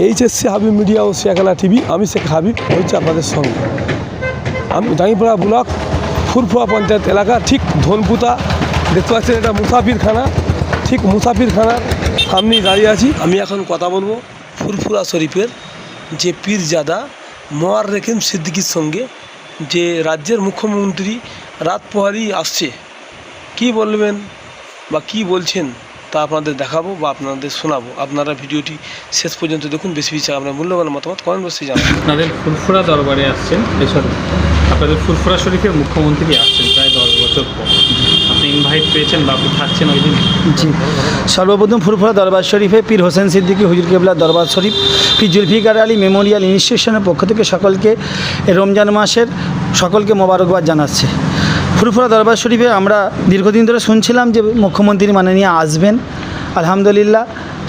HSC Habib media ও শেখালা TV, আমি শেখ হাবিব হচ্ছে আপনাদের সঙ্গে। আমি ডাঙ্গিপাড়া ব্লক, ফুরফুয়া পঞ্চায়েত এলাকা, ঠিক ধনপুতা দেখতে পাচ্ছেন এটা মুসাফিরখানা, ঠিক মুসাফিরখানার সামনেই দাঁড়িয়ে আছি। আমি এখন কথা বলব ফুরফুরা শরীফের যে পীরজাদা মোয়ার রেখেম সিদ্দিকির সঙ্গে, যে রাজ্যের মুখ্যমন্ত্রী রাত পোহারি আসছে। কি বলবেন বা কি বলছেন? তা আপনাদের দেখাবো বা আপনাদের শোনাবো। আপনারা ভিডিওটি শেষ পর্যন্ত দেখুন বেশি বেশি আপনার মূল্যবান মতামত কমেন্ট বক্সে জানাবেন। আপনাদের ফুরফুরা দরবারে আসছেন এই সরি আপনাদের ফুরফুরা শরীফের মুখ্যমন্ত্রী আসছেন প্রায় দশ বছর পর। আপনি ইনভাইট পেয়েছেন বা আপনি থাকছেন ওই দিন? জি। সর্বপ্রথম ফুরফুরা দরবার শরীফে পীর হোসেন সিদ্দিকী হুজুর কেবলা দরবার শরীফ পীর জুলফিকার আলী মেমোরিয়াল ইনস্টিটিউশনের পক্ষ থেকে সকলকে রমজান মাসের সকলকে মোবারকবাদ জানাচ্ছে। ফুরফুরা দরবার শরীফে আমরা দীর্ঘদিন ধরে শুনছিলাম যে মুখ্যমন্ত্রী মাননীয় আসবেন। আলহামদুলিল্লাহ,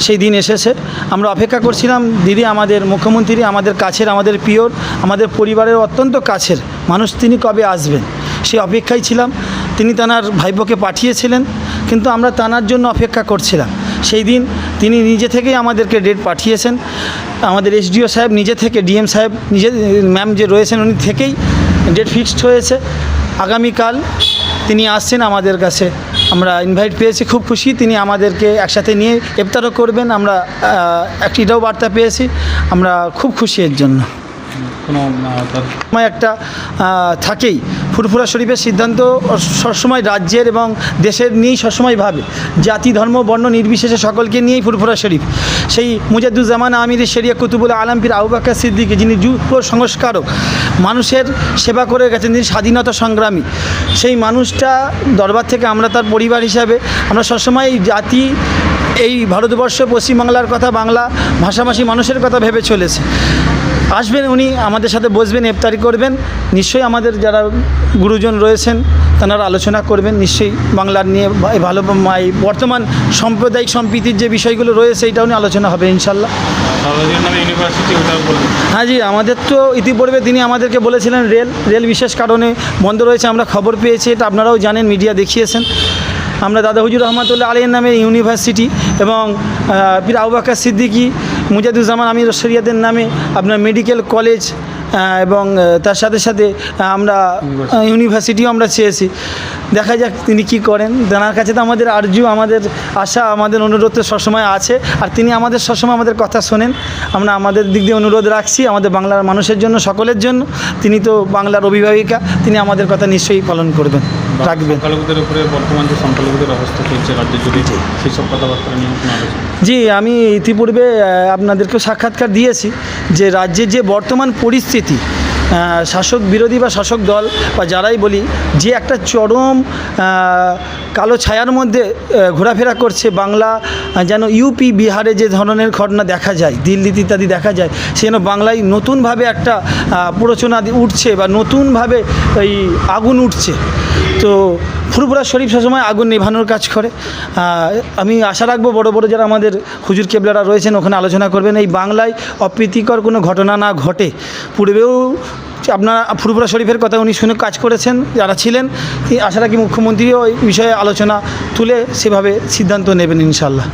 সেই দিন এসেছে। আমরা অপেক্ষা করছিলাম, দিদি, আমাদের মুখ্যমন্ত্রী, আমাদের কাছের, আমাদের পিওর, আমাদের পরিবারের অত্যন্ত কাছের মানুষ, তিনি কবে আসবেন? সেই অপেক্ষায় ছিলাম। তিনি তানার ভাইপোকে পাঠিয়েছিলেন, কিন্তু আমরা তানার জন্য অপেক্ষা করছিলাম। সেই দিন তিনি নিজে থেকেই আমাদেরকে ডেট পাঠিয়েছেন। আমাদের এসডিও সাহেব নিজে থেকে, ডিএম সাহেব নিজে, ম্যাম যে রয়েছেন, উনি থেকেই ডেট ফিক্সড হয়েছে। আগামীকাল তিনি আসছেন আমাদের কাছে। আমরা ইনভাইট পেয়েছি খুব খুশি। তিনি আমাদেরকে একসাথে নিয়ে ইফতারও করবেন। আমরা একটিটাও বার্তা পেয়েছি। আমরা খুব খুশি এর জন্য। কোনো একটা থাকেই। ফুরফুরা শরীফের সিদ্ধান্ত সবসময় রাজ্যের এবং দেশের নিয়েই সবসময় ভাবে। জাতি, ধর্ম, বর্ণ নির্বিশেষে সকলকে নিয়েই ফুরফুরা শরীফ। সেই মুজাদুজ্জামান আমির শরিয়া কুতুবুল আলমপীর আউবাক্কা সিদ্দিকি যিনি যুব সংস্কারক, মানুষের সেবা করে গেছেন যিনি স্বাধীনতা সংগ্রামী। সেই মানুষটা দরবার থেকে আমরা তার পরিবার হিসাবে, আমরা সবসময় জাতি, এই ভারতবর্ষ, পশ্চিমবাংলার কথা, বাংলা ভাষাভাষী মানুষের কথা ভেবে চলেছে। আসবেন, উনি আমাদের সাথে বসবেন, ইফতারি করবেন। নিশ্চয়ই আমাদের যারা গুরুজন রয়েছেন, তারা আলোচনা করবেন। নিশ্চয়ই বাংলার নিয়ে ভালো এই বর্তমান সাম্প্রদায়িক সম্প্রীতির যে বিষয়গুলো রয়েছে এইটাও নিয়ে আলোচনা হবে, ইনশাল্লাহ। হ্যাঁ জি, আমাদের তো ইতিপূর্বে তিনি আমাদেরকে বলেছিলেন, রেল রেল বিশেষ কারণে বন্ধ রয়েছে, আমরা খবর পেয়েছি, এটা আপনারাও জানেন, মিডিয়া দেখিয়েছেন। আমরা দাদা হুজুর রহমতুল্লাহ আলীর নামে ইউনিভার্সিটি এবং পীর আউবাক্কা সিদ্দিকী মুজাদুজ্জামান আমির শরিয়াদের নামে আপনার মেডিকেল কলেজ এবং তার সাথে সাথে আমরা ইউনিভার্সিটিও আমরা চেয়েছি। দেখা যাক তিনি কি করেন। তেনার কাছে তো আমাদের আর্জু, আমাদের আশা, আমাদের অনুরোধ তো সবসময় আছে। আর তিনি আমাদের, সবসময় আমাদের কথা শোনেন। আমরা আমাদের দিক দিয়ে অনুরোধ রাখছি, আমাদের বাংলার মানুষের জন্য, সকলের জন্য। তিনি তো বাংলার অভিভাবিকা, তিনি আমাদের কথা নিশ্চয়ই পালন করবেন। রাখবেন। সংখ্যালঘুদের উপরে বর্তমান যে সংখ্যালঘুদের অবস্থা চলছে রাজ্যে জুড়ে সেই সব কথাবার্তা নিয়ে জি আমি ইতিপূর্বে আপনাদেরকে সাক্ষাৎকার দিয়েছি যে রাজ্যের যে বর্তমান পরিস্থিতি শাসক বিরোধী বা শাসক দল বা যারাই বলি, যে একটা চরম কালো ছায়ার মধ্যে ঘোরাফেরা করছে বাংলা যেন ইউপি বিহারে যে ধরনের ঘটনা দেখা যায়, দিল্লিতে ইত্যাদি দেখা যায় সে যেন বাংলায় নতুনভাবে একটা প্ররোচনা উঠছে বা নতুনভাবে এই আগুন উঠছে। তো ফুরফুরা শরীফ সবসময় আগুন নেভানোর কাজ করে। আমি আশা রাখব বড় বড় যারা আমাদের হুজুর কেবলারা রয়েছেন, ওখানে আলোচনা করবেন। এই বাংলায় অপ্রীতিকর কোনো ঘটনা না ঘটে। পূর্বেও আপনারা ফুরফুরা শরীফের কথা উনি শুনে কাজ করেছেন, যারা ছিলেন আশা রাখি মুখ্যমন্ত্রীও এই বিষয়ে আলোচনা তুলে সেভাবে সিদ্ধান্ত নেবেন ইনশাল্লাহ